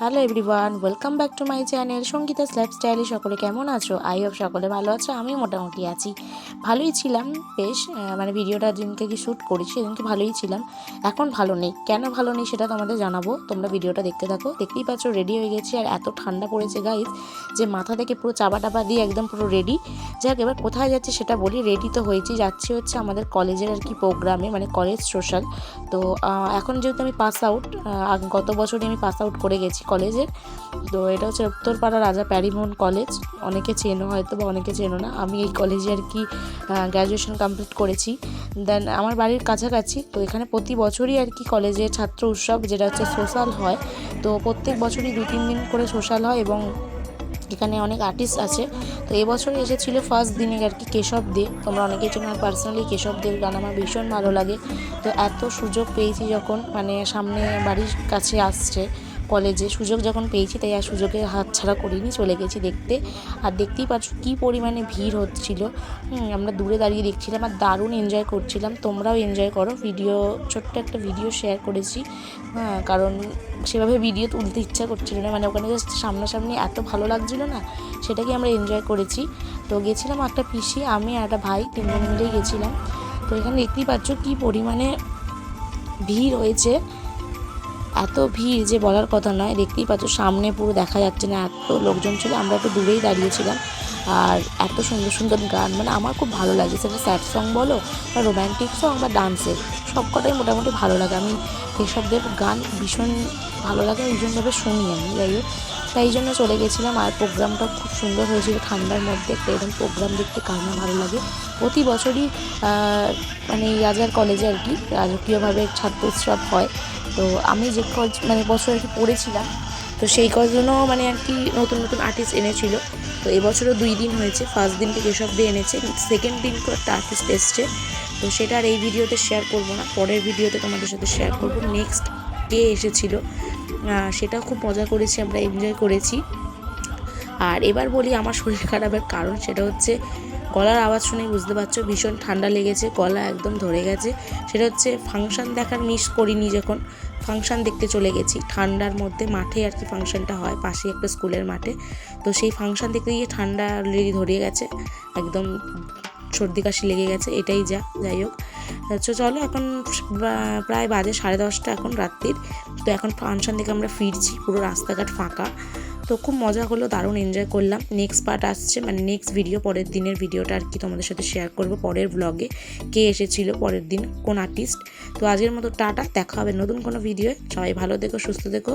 Hello everyone welcome back to my channel Sangeeta slap স্টাইলে সকলে কেমন আছো? আই হোপ সকলে ভালো আছো আমি মোটামুটি আছি। ভালোই ছিলাম, বেশ মানে ভিডিওটা দিনকে কি শ্যুট করেছি, সেদিনকে ভালোই ছিলাম। এখন ভালো নেই। কেন ভালো নেই সেটা তোমাদের জানাব। তোমরা ভিডিওটা দেখতে থাকো। দেখতেই পাচ্ছ রেডি হয়ে গেছি, আর এত ঠান্ডা পড়েছে গাইজ যে মাথা থেকে পুরো চাপা টাপা দিয়ে একদম পুরো রেডি যাক এবার কোথায় যাচ্ছে সেটা বলি। রেডি তো হয়েছি। যাচ্ছি হচ্ছে আমাদের কলেজের আর কি প্রোগ্রামে মানে কলেজ সোশ্যাল তো এখন যেহেতু আমি পাস আউট গত বছরই আমি পাস আউট করে গেছি কলেজের তো এটা হচ্ছে উত্তরপাড়া রাজা প্যারিমোহন কলেজ অনেকে চেনো হয়তো বা অনেকে চেনো না। আমি এই কলেজে আর কি গ্র্যাজুয়েশন কমপ্লিট করেছি। দেন আমার বাড়ির কাছাকাছি, তো এখানে প্রতি বছরই আর কি কলেজে ছাত্র উৎসব, যেটা হচ্ছে সোশ্যাল হয়। তো প্রত্যেক বছরই দু তিন দিন করে সোশ্যাল হয় এবং এখানে অনেক আর্টিস্ট আছে। তো এবছর এসেছিল ফার্স্ট দিনে আর কি কেশব দে। তোমরা অনেকেই চেনো পার্সোনালি কেশব দেব গান আমার ভীষণ ভালো লাগে। তো এত সুযোগ পেয়েছি যখন মানে সামনে বাড়ির কাছে আসছে। কলেজে সুযোগ যখন পেয়েছি, তাই আর সুযোগে হাত ছাড়া করিনি, চলে গেছি দেখতে। আর দেখতেই পাচ্ছ কী পরিমাণে ভিড় হচ্ছিল। আমরা দূরে দাঁড়িয়ে দেখছিলাম আর দারুণ এনজয় করছিলাম। তোমরাও এনজয় করো। ভিডিও ছোট্ট একটা ভিডিও শেয়ার করেছি। হ্যাঁ কারণ সেভাবে ভিডিও তুলতে ইচ্ছা করছিল না। মানে ওখানে জাস্ট সামনাসামনি এত ভালো লাগছিল না সেটাকে আমরা এনজয় করেছি। তো গেছিলাম একটা পিসি, আমি আর একটা ভাই, তিনজন মিলেই গেছিলাম। তো এখানে দেখতেই পাচ্ছ কী পরিমাণে ভিড় হয়েছে। এত ভিড় যে বলার কথা নয়, দেখতেই পাচ্ছ সামনে পুরো দেখা যাচ্ছে না, এত লোকজন ছিল, আমরা একটু দূরেই দাঁড়িয়েছিলাম। আর এত সুন্দর সুন্দর গান মানে আমার খুব ভালো লাগে, সেটা স্যাড সং বলো বা রোম্যান্টিক সং বা ডান্সের সব কটাই মোটামুটি ভালো লাগে। আমি কেশবদের গান ভীষণ ভালো লাগে ভীষণভাবে শুনি আমি, যাই হোক। তাই জন্য চলে গেছিলাম আর প্রোগ্রামটা খুব সুন্দর হয়েছিল ঠান্ডার মধ্যে, একটা এরকম প্রোগ্রাম দেখতে কার না ভালো লাগে। প্রতি বছরই মানে রাজার কলেজে আর কি, রাজকীয়ভাবে ছাত্র উৎসব হয়। তো আমি যে কজ মানে বছর আর কি পড়েছিলাম, তো সেই কজনও মানে আর কি নতুন নতুন আর্টিস্ট এনেছিল। তো এবছরও দুই দিন হয়েছে। ফার্স্ট দিনকে কেশব দিয়ে এনেছে সেকেন্ড দিনকে একটা আর্টিস্ট এসছে। তো সেটা আর এই ভিডিওতে শেয়ার করব না। পরের ভিডিওতে তোমাদের সাথে শেয়ার করব। নেক্সট কে এসেছিল সেটাও খুব মজা করেছি, আমরা এনজয় করেছি। আর এবার বলি আমার শরীর খারাপের কারণ, সেটা হচ্ছে গলার আওয়াজ শুনে বুঝতে পারছ, ভীষণ ঠান্ডা লেগেছে, গলা একদম ধরে গেছে। সেটা হচ্ছে ফাংশন দেখার মিস করিনি যখন ফাংশন দেখতে চলে গেছি। ঠান্ডার মধ্যে মাঠে আর কি ফাংশনটা হয় পাশে একটা স্কুলের মাঠে। তো সেই ফাংশন দেখতে গিয়ে ঠান্ডা অলরেডি ধরে গেছে, একদম সর্দি কাশি লেগে গেছে, এটাই যা, যাই হোক। তো চলো এখন প্রায় বাজে সাড়ে দশটা এখন রাত্রির। তো এখন ফাংশন থেকে আমরা ফিরছি, পুরো রাস্তাঘাট ফাঁকা। তো খুব মজা হলো, দারুণ এনজয় করলাম। নেক্সট পার্ট আসছে মানে নেক্সট ভিডিও পরের দিনের ভিডিওটা আর কি তোমাদের সাথে শেয়ার করব পরের ব্লগে কে এসেছিল পরের দিন, কোন আর্টিস্ট তো আজকের মতো টাটা, দেখা হবে নতুন কোনো ভিডিও সবাই ভালো দেখো সুস্থ থেকো।